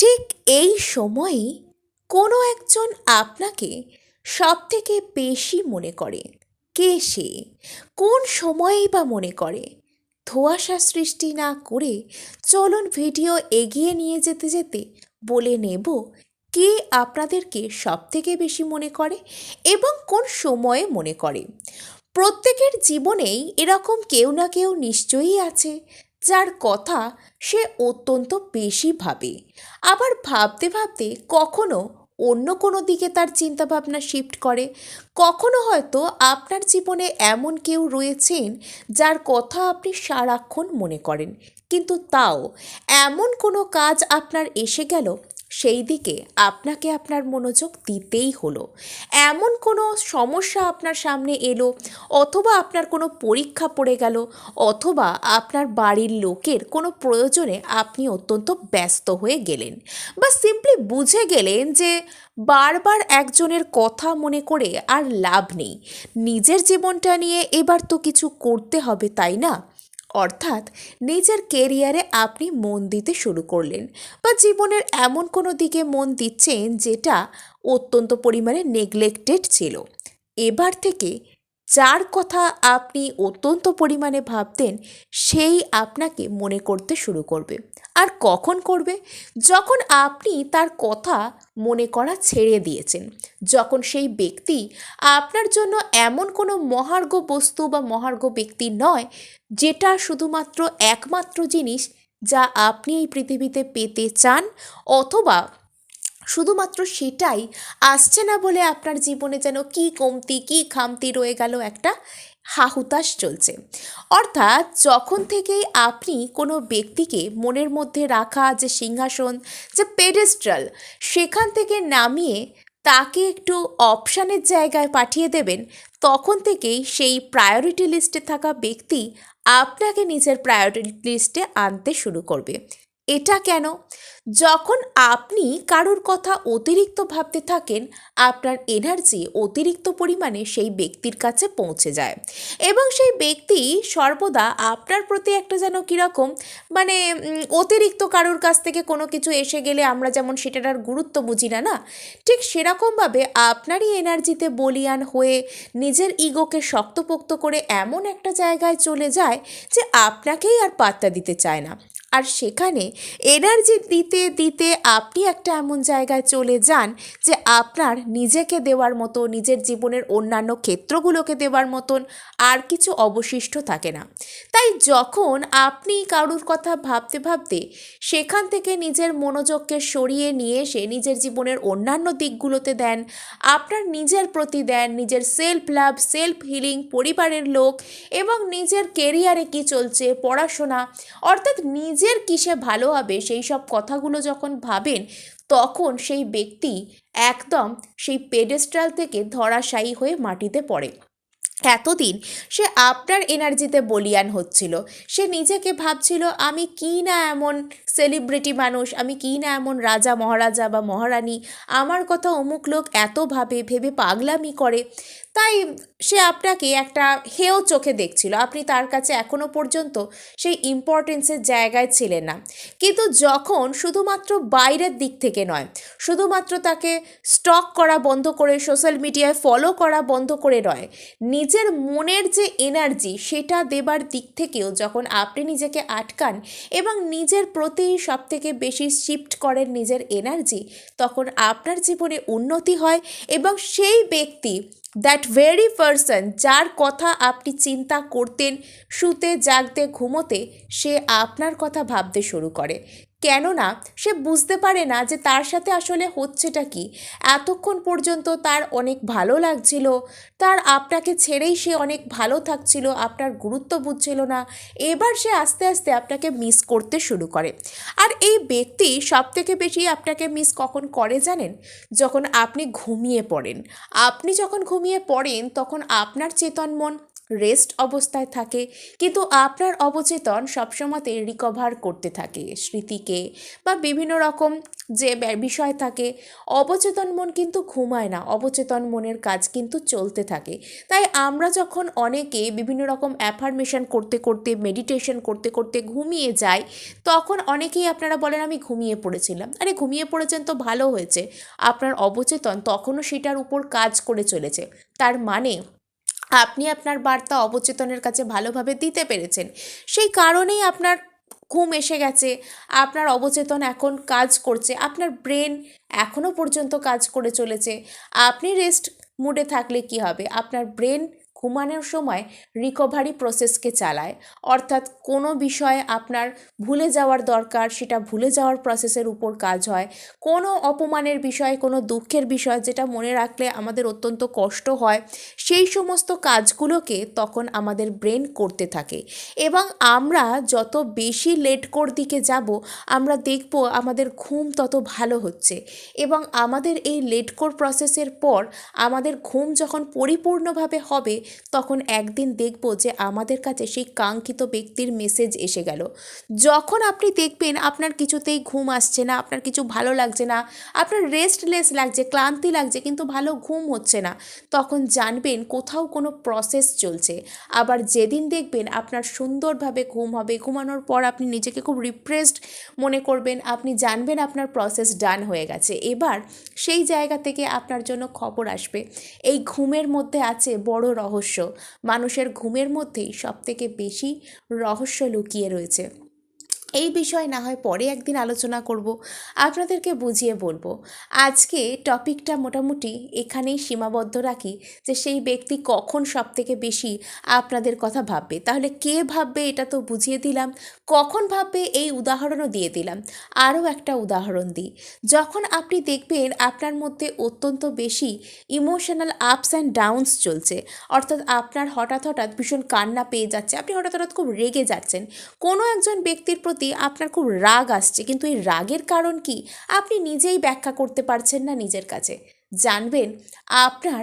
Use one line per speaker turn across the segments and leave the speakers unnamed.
ঠিক এই সময়েই কোনো একজন আপনাকে সবথেকে বেশি মনে করে। কে সে? কোন সময়েই বা মনে করে? ধোঁয়াশা সৃষ্টি না করে চলুন ভিডিও এগিয়ে নিয়ে যেতে যেতে বলে নেব কে আপনাদেরকে সবথেকে বেশি মনে করে এবং কোন সময়ে মনে করে। প্রত্যেকের জীবনেই এরকম কেউ না কেউ নিশ্চয়ই আছে। যার কথা সে অত্যন্ত বেশি ভাবে। আবার ভাবতে ভাবতে কখনো অন্য কোনো দিকে তার চিন্তাভাবনা শিফট করে। কখনো হয়তো আপনার জীবনে এমন কেউ রয়েছেন যার কথা আপনি সারাক্ষণ মনে করেন। কিন্তু তাও এমন কোনো কাজ আপনার এসে গেল সেই দিকে আপনাকে আপনার মনোযোগ দিতেই হলো। এমন কোনো সমস্যা আপনার সামনে এলো অথবা আপনার কোনো পরীক্ষা পড়ে গেল অথবা আপনার বাড়ির লোকের কোনো প্রয়োজনে আপনি অত্যন্ত ব্যস্ত হয়ে গেলেন বা সিম্পলি বুঝে গেলেন যে বারবার একজনের কথা মনে করে আর লাভ নেই। নিজের জীবনটা নিয়ে এবার তো কিছু করতে হবে, তাই না? অর্থাৎ নিজের কেরিয়ারে আপনি মন দিতে শুরু করলেন বা জীবনের এমন কোনো দিকে মন দিচ্ছেন যেটা অত্যন্ত পরিমাণে নেগলেক্টেড ছিল। এবার থেকে যার কথা আপনি অত্যন্ত পরিমাণে ভাবতেন, সেই আপনাকে মনে করতে শুরু করবে। আর কখন করবে? যখন আপনি তার কথা মনে করা ছেড়ে দিয়েছেন। যখন সেই ব্যক্তি আপনার জন্য এমন কোনো মহার্ঘ বস্তু বা মহার্ঘ ব্যক্তি নয়, যেটা শুধুমাত্র একমাত্র জিনিস যা আপনি এই পৃথিবীতে পেতে চান, অথবা শুধুমাত্র সেটাই আসছে না বলে আপনার জীবনে যেন কি কমতি, কি খামতি রয়ে গেল একটা হাহুতাশ চলছে। অর্থাৎ যখন থেকেই আপনি কোনো ব্যক্তিকে মনের মধ্যে রাখা, যে সিংহাসন, যে পেডেস্ট্রাল সেখান থেকে নামিয়ে তাকে একটু অপশানের জায়গায় পাঠিয়ে দেবেন, তখন থেকেই সেই প্রায়োরিটি লিস্টে থাকা ব্যক্তি আপনাকে নিজের প্রায়োরিটি লিস্টে আনতে শুরু করবে। এটা কেন? যখন আপনি কারোর কথা অতিরিক্ত ভাবতে থাকেন, আপনার এনার্জি অতিরিক্ত পরিমাণে সেই ব্যক্তির কাছে পৌঁছে যায়। এবং সেই ব্যক্তি সর্বদা আপনার প্রতি একটা যেন কীরকম মানে অতিরিক্ত কারোর কাছ থেকে কোনো কিছু এসে গেলে আমরা যেমন সেটার আর গুরুত্ব বুঝি না না? ঠিক সেরকমভাবে আপনারই এনার্জিতে বলিয়ান হয়ে নিজের ইগোকে শক্তপোক্ত করে এমন একটা জায়গায় চলে যায় যে আপনাকেই আর পাত্তা দিতে চায় না। আর সেখানে এনার্জি দিতে দিতে আপনি একটা এমন জায়গায় চলে যান যে আপনার নিজেকে দেওয়ার মতো নিজের জীবনের অন্যান্য ক্ষেত্রগুলোকে দেওয়ার মতন আর কিছু অবশিষ্ট থাকে না। তাই যখন আপনি কারুর কথা ভাবতে ভাবতে সেখান থেকে নিজের মনোযোগকে সরিয়ে নিয়ে এসে নিজের জীবনের অন্যান্য দিকগুলোতে দেন, আপনার নিজের প্রতি দেন, নিজের সেলফ লাভ সেলফ হিলিং পরিবারের লোক এবং নিজের কেরিয়ারে কি চলছে, পড়াশোনা, অর্থাৎ নিজের কিসে ভালো হবে সেই সব কথাগুলো যখন ভাবেন, তখন সেই ব্যক্তি একদম সেই পেডেস্ট্রাল থেকে ধরাশায়ী হয়ে মাটিতে পড়ে। এতদিন সে আপনার এনার্জিতে বলিয়ান হচ্ছিল। সে নিজেকে ভাবছিল, আমি কি না এমন সেলিব্রিটি মানুষ, আমি কি না এমন রাজা, মহারাজা বা মহারানী? আমার কথা অমুক লোক এত ভাবে ভেবে পাগলামি করে। তাই সে আপনাকে একটা হেয় চোখে দেখছিল। আপনি তার কাছে এখনও পর্যন্ত সেই ইম্পর্টেন্সের জায়গায় ছিলেন না। কিন্তু যখন শুধুমাত্র বাইরের দিক থেকে নয়, শুধুমাত্র তাকে স্টক করা বন্ধ করে সোশ্যাল মিডিয়ায় ফলো করা বন্ধ করে নয়, নিজের মনের যে এনার্জি সেটা দেবার দিক থেকেও যখন আপনি নিজেকে আটকান এবং নিজের প্রতি সব থেকে বেশি শিফট করেন নিজের এনার্জি তখন আপনার জীবনে উন্নতি হয় এবং সেই ব্যক্তি দ্যাট ভেরি পারসন যার কথা আপনি চিন্তা করতেন, শুতে, জাগতে, ঘুমোতে, সে আপনার কথা ভাবতে শুরু করে। কেননা সে বুঝতে পারে না যে তার সাথে আসলে হচ্ছেটা কি। এতক্ষণ পর্যন্ত তার অনেক ভালো লাগছিল, তার আপনাকে ছেড়েই সে অনেক ভালো থাকছিল, আপনার গুরুত্ব বুঝছিল না, এবার সে আস্তে আস্তে আপনাকে মিস করতে শুরু করে। আর এই ব্যক্তি সব থেকে বেশি আপনাকে মিস কখন করে জানেন? যখন আপনি ঘুমিয়ে পড়েন। আপনি যখন ঘুমিয়ে পড়েন, তখন আপনার চেতন মন রেস্ট অবস্থায় থাকে, কিন্তু আপনার অবচেতন সবসময়তে রিকভার করতে থাকে। স্মৃতিকে বা বিভিন্ন রকম যে বিষয় থাকে, অবচেতন মন কিন্তু ঘুমায় না, অবচেতন মনের কাজ কিন্তু চলতে থাকে। তাই আমরা যখন অনেকে বিভিন্ন রকম অ্যাফার্মেশন করতে করতে মেডিটেশন করতে করতে ঘুমিয়ে যাই, তখন অনেকেই আপনারা বলেন, আমি ঘুমিয়ে পড়েছিলাম। আরে, ঘুমিয়ে পড়েছেন তো ভালো হয়েছে। আপনার অবচেতন তখনও সেটার উপর কাজ করে চলেছে। তার মানে আপনি আপনার বার্তা অবচেতনের কাছে ভালোভাবে দিতে পেরেছেন। সেই কারণেই আপনার ঘুম এসে গেছে, আপনার অবচেতন এখন কাজ করছে, আপনার ব্রেন এখনও পর্যন্ত কাজ করে চলেছে। আপনি রেস্ট মুডে থাকলে কি হবে? আপনার ব্রেন ঘুমানোর সময় রিকভারি প্রসেসকে চালায়। অর্থাৎ কোনো বিষয়ে আপনার ভুলে যাওয়ার দরকার, সেটা ভুলে যাওয়ার প্রসেসের উপর কাজ হয়। কোনো অপমানের বিষয়, কোনো দুঃখের বিষয় যেটা মনে রাখলে আমাদের অত্যন্ত কষ্ট হয়, সেই সমস্ত কাজগুলোকে তখন আমাদের ব্রেন করতে থাকে। এবং আমরা যত বেশি লেট কোর দিকে যাব, আমরা দেখব আমাদের ঘুম তত ভালো হচ্ছে। এবং আমাদের এই লেট কোর প্রসেসের পর আমাদের ঘুম যখন পরিপূর্ণভাবে হবে তখন একদিন দেখব যে আমাদের কাছে সেই কাঙ্ক্ষিত ব্যক্তির মেসেজ এসে গেল। যখন আপনি দেখবেন আপনার কিছুতেই ঘুম আসছে না, আপনার কিছু ভালো লাগছে না, আপনার রেস্টলেস লাগছে, ক্লান্তি লাগছে, কিন্তু ভালো ঘুম হচ্ছে না, তখন জানবেন কোথাও কোনো প্রসেস চলছে। আবার যেদিন দেখবেন আপনার সুন্দরভাবে ঘুম হবে, ঘুমানোর পর আপনি নিজেকে খুব রিপ্রেসড মনে করবেন, আপনি জানবেন আপনার প্রসেস ডান হয়ে গেছে। এবার সেই জায়গা থেকে আপনার জন্য খবর আসবে। এই ঘুমের মধ্যে আছে বড় রহস্য। মানুষের ঘুমের মধ্যেই সবথেকে বেশি রহস্য লুকিয়ে রয়েছে। এই বিষয় না হয় পরে একদিন আলোচনা করব। আপনাদেরকে বুঝিয়ে বলব, আজকে টপিকটা মোটামুটি এখানেই সীমাবদ্ধ রাখি যে সেই ব্যক্তি কখন সব থেকে বেশি আপনাদের কথা ভাববে। তাহলে কে ভাববে এটা তো বুঝিয়ে দিলাম, কখন ভাববে এই উদাহরণও দিয়ে দিলাম। আরও একটা উদাহরণ দিই, যখন আপনি দেখবেন আপনার মধ্যে অত্যন্ত বেশি ইমোশনাল আপস অ্যান্ড ডাউনস চলছে, অর্থাৎ আপনার হঠাৎ হঠাৎ ভীষণ কান্না পেয়ে যাচ্ছে, আপনি হঠাৎ হঠাৎ খুব রেগে যাচ্ছেন, কোনো একজন ব্যক্তির প্রতি আপনার খুব রাগ আসছে, কিন্তু এই রাগের কারণ কি? আপনি নিজেই ব্যাখ্যা করতে পারছেন না নিজের কাছে। জানবেন, আপনার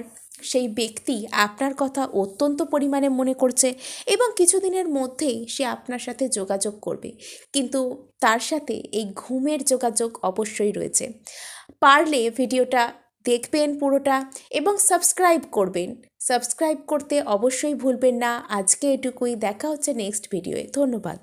সেই ব্যক্তি আপনার কথা অত্যন্ত পরিমাণে মনে করছে এবং কিছুদিনের মধ্যেই সে আপনার সাথে যোগাযোগ করবে। কিন্তু তার সাথে এই ঘুমের যোগাযোগ অবশ্যই রয়েছে। পারলে ভিডিওটা দেখবেন পুরোটা এবং সাবস্ক্রাইব করবেন। সাবস্ক্রাইব করতে অবশ্যই ভুলবেন না। আজকে এটুকুই। দেখা হচ্ছে নেক্সট ভিডিওয়ে। ধন্যবাদ।